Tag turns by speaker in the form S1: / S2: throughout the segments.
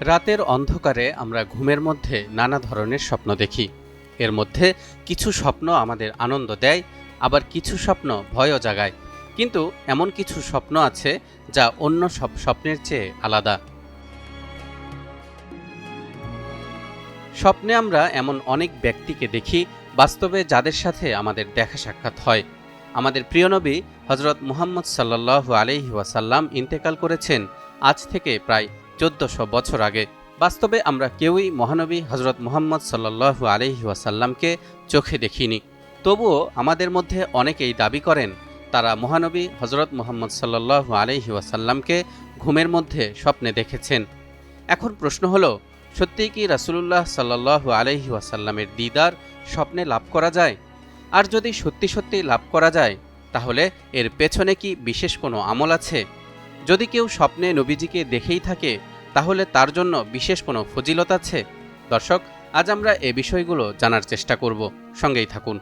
S1: রাতের অন্ধকারে আমরা ঘুমের মধ্যে নানা ধরনের স্বপ্ন দেখি। এর মধ্যে কিছু স্বপ্ন আমাদের আনন্দ দেয়, আবার কিছু স্বপ্ন ভয়ও জাগায়। কিন্তু এমন কিছু স্বপ্ন আছে যা অন্য সব স্বপ্নের চেয়ে আলাদা। স্বপ্নে আমরা এমন অনেক ব্যক্তিকে দেখি, বাস্তবে যাদের সাথে আমাদের দেখা সাক্ষাৎ হয়। আমাদের প্রিয় নবী হজরত মুহাম্মদ সাল্লাহ আলহি ওয়াসাল্লাম ইন্তেকাল করেছেন আজ থেকে প্রায় চোদ্দশো বছর আগে। বাস্তবে আমরা কেউই মহানবী হজরত মোহাম্মদ সাল্লাহু আলহি ওয়াসাল্লামকে চোখে দেখিনি। তবুও আমাদের মধ্যে অনেকেই দাবি করেন, তারা মহানবী হজরত মুহাম্মদ সাল্লাহু আলহি ওয়াসাল্লামকে ঘুমের মধ্যে স্বপ্নে দেখেছেন। এখন প্রশ্ন হলো সত্যিই কি রাসুলুল্লাহ সাল্লাহু আলহি ওয়াসাল্লামের দিদার স্বপ্নে লাভ করা যায়? আর যদি সত্যি সত্যি লাভ করা যায়, তাহলে এর পেছনে কি বিশেষ কোনো আমল আছে? যদি কেউ স্বপ্নে নবীজিকে দেখেই থাকে, তাহলে তার জন্য বিশেষ কোনো ফজিলত আছে? দর্শক, আজ আমরা এ বিষয়গুলো জানার চেষ্টা করব। সঙ্গেই থাকুন।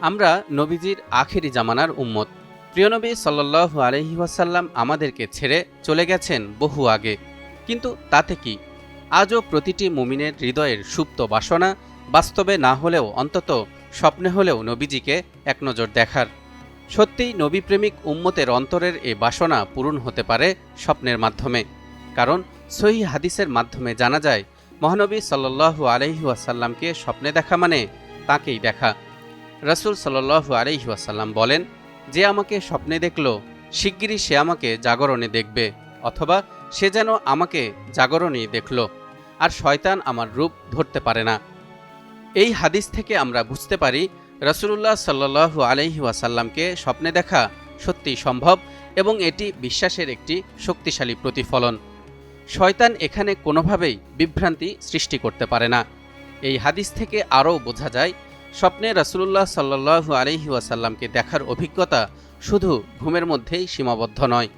S1: আমরা নবীজির আখেরি জামানার উম্মত। প্রিয়নবী সাল্লাহ আলহি ওয়াসাল্লাম আমাদেরকে ছেড়ে চলে গেছেন বহু আগে। কিন্তু তাতে কি? আজও প্রতিটি মুমিনের হৃদয়ের সুপ্ত বাসনা বাস্তবে না হলেও অন্তত স্বপ্নে হলেও নবীজিকে একনজর দেখার। সত্যিই নবীপ্রেমিক উম্মতের অন্তরের এ বাসনা পূরণ হতে পারে স্বপ্নের মাধ্যমে। কারণ সহি হাদিসের মাধ্যমে জানা যায়, মহানবী সাল্লু আলহি ওয়াসাল্লামকে স্বপ্নে দেখা মানে তাকেই দেখা। রসুল সাল্লু আলহি ওয়াসাল্লাম বলেন, যে আমাকে স্বপ্নে দেখল, শিগগিরই সে আমাকে জাগরণে দেখবে, অথবা সে যেন আমাকে জাগরণেই দেখল, আর শয়তান আমার রূপ ধরতে পারে না। এই হাদিস থেকে আমরা বুঝতে পারি রসুল্লাহ সাল্লু আলহি ওয়াসাল্লামকে স্বপ্নে দেখা সত্যি সম্ভব এবং এটি বিশ্বাসের একটি শক্তিশালী প্রতিফলন। শয়তান এখানে কোনোভাবেই বিভ্রান্তি সৃষ্টি করতে পারে না। এই হাদিস থেকে আরও বোঝা যায়, স্বপ্নে রসুল্লাহ সাল্লু আলহি ওয়াসাল্লামকে দেখার অভিজ্ঞতা শুধু ঘুমের মধ্যেই সীমাবদ্ধ নয়।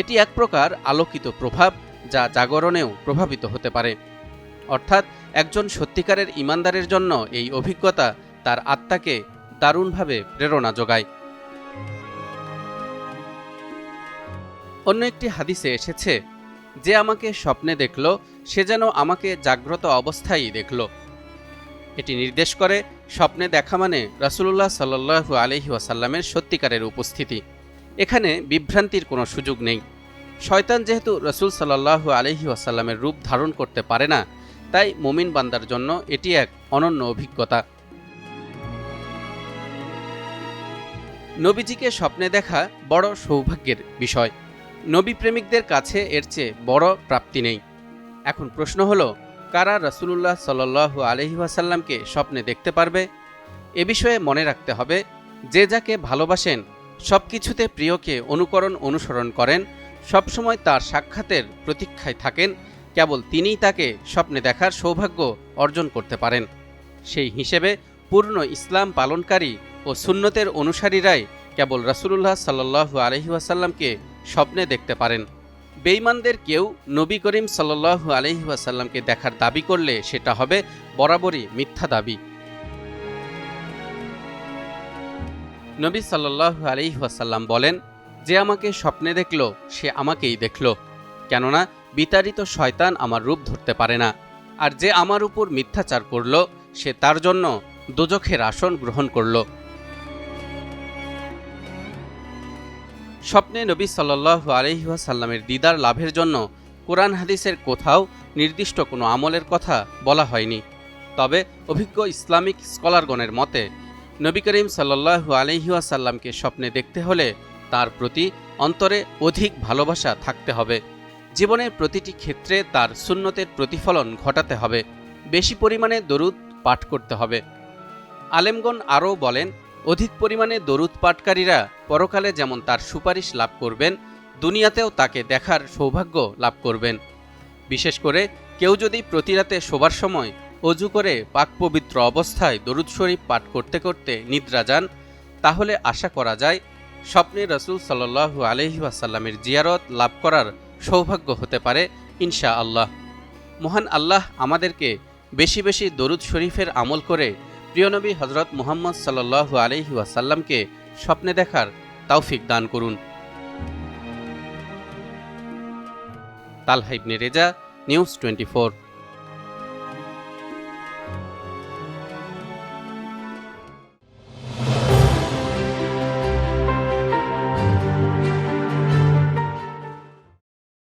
S1: এটি এক প্রকার আলোকিত প্রভাব যা জাগরণেও প্রভাবিত হতে পারে। অর্থাৎ একজন সত্যিকারের ইমানদারের জন্য এই অভিজ্ঞতা তার আত্মাকে দারুণভাবে প্রেরণা যোগায়। অন্য একটি হাদিসে এসেছে, যে আমাকে স্বপ্নে দেখল, সে যেন আমাকে জাগ্রত অবস্থায় দেখল। এটি নির্দেশ করে, স্বপ্নে দেখা মানে রাসুলুল্লাহ সাল্লু আলহি ওয়াসাল্লামের সত্যিকারের উপস্থিতি। এখানে বিভ্রান্তির কোনো সুযোগ নেই। শয়তান যেহেতু রসুল সাল্লাহ আলহি ওয়াসাল্লামের রূপ ধারণ করতে পারে না, তাই মুমিন বান্দার জন্য এটি এক অনন্য অভিজ্ঞতা। নবীজিকে স্বপ্নে দেখা বড় সৌভাগ্যের বিষয়। নবী প্রেমিকদের কাছে এর চেয়ে বড় প্রাপ্তি নেই। এখন প্রশ্ন হলো, কারা রসুল্লাহ সাল আলহি ওয়াসাল্লামকে স্বপ্নে দেখতে পারবে? এ বিষয়ে মনে রাখতে হবে, যে যাকে ভালোবাসেন সব কিছুতে প্রিয়কে অনুকরণ অনুসরণ করেন, সবসময় তার সাক্ষাতের প্রতীক্ষায় থাকেন, কেবল তিনিই তাকে স্বপ্নে দেখার সৌভাগ্য অর্জন করতে পারেন। সেই হিসেবে পূর্ণ ইসলাম পালনকারী ও সুন্নতের অনুসারীরাই কেবল রাসুলুল্লাহ সাল্লু আলহিহাসাল্লামকে স্বপ্নে দেখতে পারেন। বেইমানদের কেউ নবী করিম সাল্লু আলহিহাসাল্লামকে দেখার দাবি করলে সেটা হবে বরাবরই মিথ্যা দাবি। নবী সাল্লাহ আলহিহাসাল্লাম বলেন, যে আমাকে স্বপ্নে দেখল, সে আমাকেই দেখল। কেননা বিতাড়িত শয়তান আমার রূপ ধরতে পারে না। আর যে আমার উপর মিথ্যাচার করল, সে তার জন্য দোজখের আসন গ্রহণ করল। স্বপ্নে নবী সাল্লাহ আলহিহাসাল্লামের দিদার লাভের জন্য কোরআন হাদিসের কোথাও নির্দিষ্ট কোনো আমলের কথা বলা হয়নি। তবে অভিজ্ঞ ইসলামিক স্কলারগণের মতে, নবী করিম সাল্লাহু আলহিহাসাল্লামকে স্বপ্নে দেখতে হলে তার প্রতি অন্তরে অধিক ভালোবাসা থাকতে হবে। জীবনের প্রতিটি ক্ষেত্রে তার সুন্নতের প্রতিফলন ঘটাতে হবে। বেশি পরিমাণে দরুদ পাঠ করতে হবে। আলেমগণ আরও বলেন অধিক পরিমাণে দরুদ পাঠকারীরা পরকালে যেমন তার সুপারিশ লাভ করবেন, দুনিয়াতেও তাকে দেখার সৌভাগ্য লাভ করবেন। বিশেষ করে কেউ যদি প্রতিরাতে শোবার সময় অজু করে পাক পবিত্র অবস্থায় দরুদ শরীফ পাঠ করতে করতে নিদ্রা যান, তাহলে আশা করা যায় স্বপ্নে রসুল সাল্লু আলহিহাসাল্লামের জিয়ারত লাভ করার সৌভাগ্য হতে পারে ইনশা আল্লাহ মহান আল্লাহ আমাদেরকে বেশি বেশি দরুদ শরীফের আমল করে প্রিয়নবী হজরত মোহাম্মদ সাল্লু আলহি ওয়াসাল্লামকে স্বপ্নে দেখার তাওফিক দান করুন। তালহাইবনে রেজা, নিউজ টোয়েন্টি